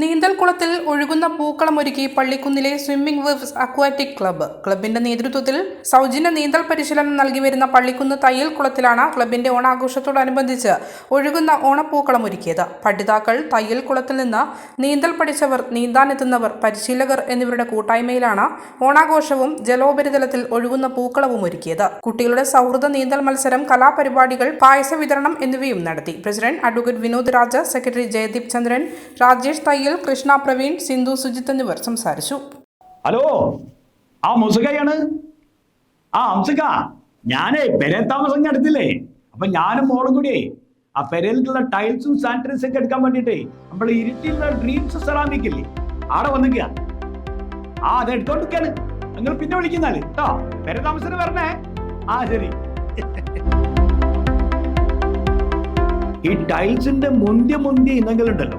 നീന്തൽക്കുളത്തിൽ ഒഴുകുന്ന പൂക്കളം ഒരുക്കി പള്ളിക്കുന്നിലെ സ്വിമ്മിംഗ് വേവ്സ് അക്വാറ്റിക് ക്ലബ്ബ് ക്ലബിന്റെ നേതൃത്വത്തിൽ സൗജന്യ നീന്തൽ പരിശീലനം നൽകി വരുന്ന പള്ളിക്കുന്ന് തയ്യൽ കുളത്തിലാണ് ക്ലബിന്റെ ഓണാഘോഷത്തോടനുബന്ധിച്ച് ഒഴുകുന്ന ഓണപ്പൂക്കളം ഒരുക്കിയത്. പഠിതാക്കൾ തയ്യൽ കുളത്തിൽ നിന്ന് നീന്തൽ പഠിച്ചവർ നീന്താനെത്തുന്നവർ പരിശീലകർ എന്നിവരുടെ കൂട്ടായ്മയിലാണ് ഓണാഘോഷവും ജലോപരിതലത്തിൽ ഒഴുകുന്ന പൂക്കളവും ഒരുക്കിയത്. കുട്ടികളുടെ സൗഹൃദ നീന്തൽ മത്സരം കലാപരിപാടികൾ പായസ വിതരണം എന്നിവയും നടത്തി. President advocate Vinod Raja secretary Jayadeep Chandran Rajesh Thayyal Krishna Praveen Sindhu Sujith എന്നിവർ സംസാരിച്ചു. ഹലോ ആ മുസുകയാണ് ആ അംസുക ഞാനേ പെരേ താമസം എടുത്തില്ലേ അപ്പൊ ഞാനും മോളും കൂടിയേ ആ പെരയിലുള്ള ടൈൽസും സാനിറ്റൈസും ഒക്കെ എടുക്കാൻ വേണ്ടിട്ടേ നമ്മൾ ഇരുട്ടിലുള്ള ഡ്രീംസ് സെറാമിക് ഇല്ലേ? ആടെ വന്നിക്കുക ആ അത് എടുത്തോണ്ടിരിക്കാണ്. നിങ്ങൾ പിന്നെ വിളിക്കുന്നാൽ. കേട്ടോ പെര താമസത്തിന് വരണേ. ആ ശരി. ഈ ടൈൽസിന്റെ മുന്തിയ മുന്തിയ ഇനങ്ങളുണ്ടല്ലോ.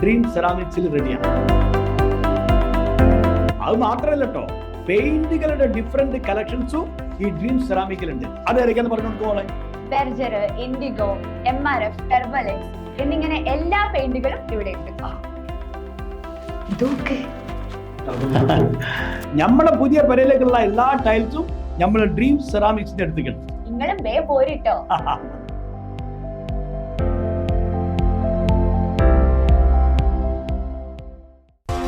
ഡ്രീം സെറാമിക്സിൽ റെഡിയാണ് അത് മാത്രമല്ല കേട്ടോ പെയിന്റുകളുടെ ഡിഫറെന്റ് കളക്ഷൻസും ഈ ഡ്രീം സെറാമിക്കിലുണ്ട് അത് ഏതൊക്കെയാന്ന് പറഞ്ഞു കൊടുക്കുമോളെ Berger Indigo M R F ടെർബലെക്സ് എന്നിങ്ങനെ എല്ലാ പെയിന്റുകളും ഇവിടെ ഉണ്ട്. ഇതൊക്കെ. നമ്മളെ പുതിയ പെരയിലേക്കുള്ള എല്ലാ ടൈൽസും നമ്മൾ ഡ്രീം സെറാമിക്സിന്റെ അടുത്തേക്കാണ് നിങ്ങളും വേ പോരിട്ടോ.